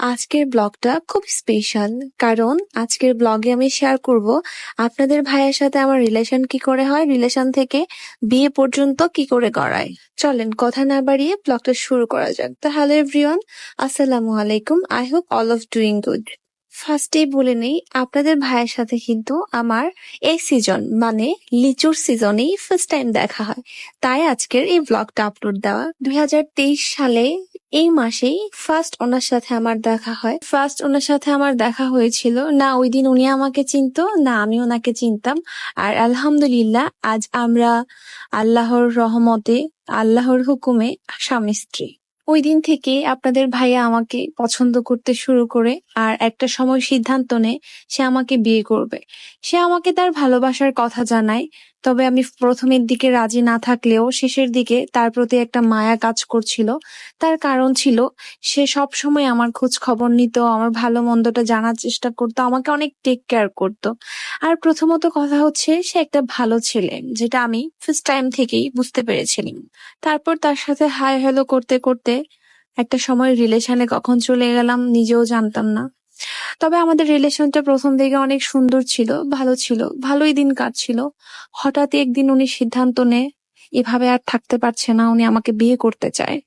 আজকের ব্লগটা খুব স্পেশাল কারণ আজকের ব্লগে আমি শেয়ার করব আপনাদের ভাইয়ের সাথে আমার রিলেশন কি করে হয় রিলেশন থেকে বিয়ে পর্যন্ত কি করে গড়ায়। চলেন কথা না বাড়িয়ে ব্লগটা শুরু করা যাক। তো হ্যালো এভরিওয়ান আসসালামু আলাইকুম। I hope all of doing good ফার্স্টেই বলে নেই, আপনাদের ভাইয়ের সাথে কিন্তু আমার এই সিজন মানে লিচুর সিজনেই ফার্স্ট টাইম দেখা হয়। তাই আজকের এই ব্লগটা আপলোড দেওয়া। দুই হাজার তেইশ সালে এই মাসেই ফার্স্ট ওনার সাথে আমার দেখা হয়। ফার্স্ট ওনার সাথে আমার দেখা হয়েছিল। না, ওই দিন উনি আমাকে চিনতো, না, আমি ওনাকে চিনতাম। আর আলহামদুলিল্লাহ, আজ আমরা আল্লাহর রহমতে, আল্লাহর হুকুমে স্বামী স্ত্রী। ওই দিন থেকে আপনাদের ভাইয়া আমাকে পছন্দ করতে শুরু করে, আর একটা সময় সিদ্ধান্ত নেয়, সে আমাকে বিয়ে করবে। সে আমাকে তার ভালোবাসার কথা জানায় তবে আমি প্রথমের দিকে রাজি না থাকলেও শেষের দিকে তার প্রতি একটা মায়া কাজ করছিল। তার কারণ ছিল, সে সব সময় আমার খোঁজ খবর নিত, আমার ভালো মন্দটা জানার চেষ্টা করতো, আমাকে অনেক টেক কেয়ার করতো। আর প্রথমত কথা হচ্ছে, সে একটা ভালো ছেলে, যেটা আমি ফার্স্ট টাইম থেকেই বুঝতে পেরেছিলাম। তারপর তার সাথে হাই হ্যালো করতে করতে একটা সময় রিলেশনে কখন চলে গেলাম নিজেও জানতাম না। তবে আমাদের রিলেশনটা প্রথম দিকে অনেক সুন্দর ছিল, ভালো ছিল, ভালোই দিন কাটছিল। হঠাৎ একদিন উনি সিদ্ধান্ত নেয়, এভাবে আর থাকতে পারছে না, উনি আমাকে বিয়ে করতে চায়।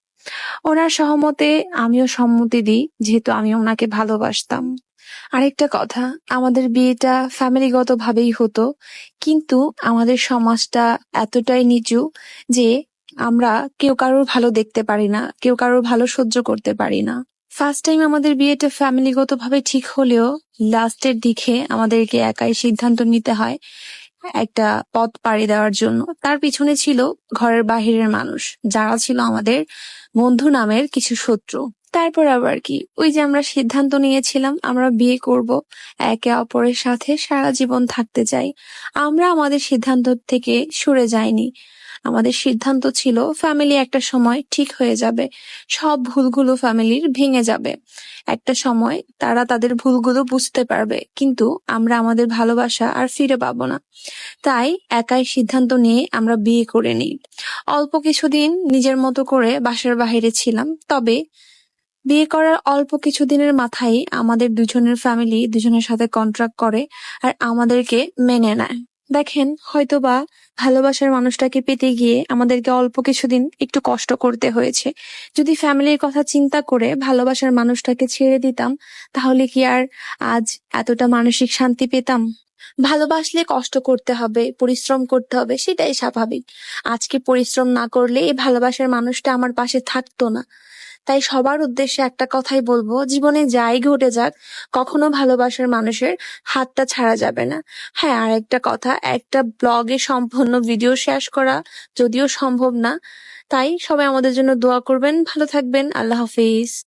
ওনার সহমতে আমিও সম্মতি দিই, যেহেতু আমি ওনাকে ভালোবাসতাম। আরেকটা কথা, আমাদের বিয়েটা ফ্যামিলিগত ভাবেই হতো, কিন্তু আমাদের সমাজটা এতটাই নিচু যে আমরা কেউ কারোর ভালো দেখতে পারি না, কেউ কারোর ভালো সহ্য করতে পারি না। ফার্স্ট টাইম আমাদের বিয়েটা ফ্যামিলিগত ভাবে ঠিক হলেও লাস্টের দিকে আমাদেরকে একাই সিদ্ধান্ত নিতে হয় একটা পথ পাড়ি দেওয়ার জন্য। তার পিছনে ছিল ঘরের বাহিরের মানুষ, যারা ছিল আমাদের বন্ধু নামের কিছু শত্রু। তারপর আবার কি? ওই যে আমরা সিদ্ধান্ত নিয়েছিলাম, আমরা বিয়ে করব, একে অপরের সাথে সারা জীবন থাকতে চাই। আমরা আমাদের সিদ্ধান্ত থেকে সরে যাইনি। আমাদের সিদ্ধান্ত ছিল ফ্যামিলি একটা সময় ঠিক হয়ে যাবে। সব ভুলগুলো ফ্যামিলির ভেঙে যাবে। একটা সময় তারা তাদের ভুলগুলো বুঝতে পারবে, কিন্তু আমরা আমাদের ভালোবাসা আর ফিরে পাবো না। তাই একাই সিদ্ধান্ত নিয়ে আমরা বিয়ে করে নিই। অল্প কিছুদিন নিজের মতো করে বাসার বাইরে ছিলাম, তবে বিয়ে করার অল্প কিছুদিনের মাথায় আমাদের দুজনের ফ্যামিলি দুজনের সাথে কন্ট্রাক্ট করে আর আমাদেরকে মেনে নেয়। দেখেন, হয়তোবা ভালোবাসার মানুষটাকে পেতে গিয়ে আমাদেরকে অল্প কিছুদিন একটু কষ্ট করতে হয়েছে। যদি ফ্যামিলির কথা চিন্তা করে ভালোবাসার মানুষটাকে ছেড়ে দিতাম, তাহলে কি আর আজ এতটা মানসিক শান্তি পেতাম? ভালোবাসলে কষ্ট করতে হবে, পরিশ্রম করতে হবে, সেটাই স্বাভাবিক। আজকে পরিশ্রম না করলে এই ভালোবাসার মানুষটা আমার পাশে থাকতো না। তাই সবার উদ্দেশ্যে একটা কথাই বলব, জীবনে যাই ঘটে যাক, কখনো ভালোবাসার মানুষের হাতটা ছাড়া যাবে না। হ্যাঁ আর একটা কথা, একটা ব্লগে সম্পূর্ণ ভিডিও শেষ করা যদিও সম্ভব না। তাই সবাই আমাদের জন্য দোয়া করবেন, ভালো থাকবেন, আল্লাহ হাফিজ।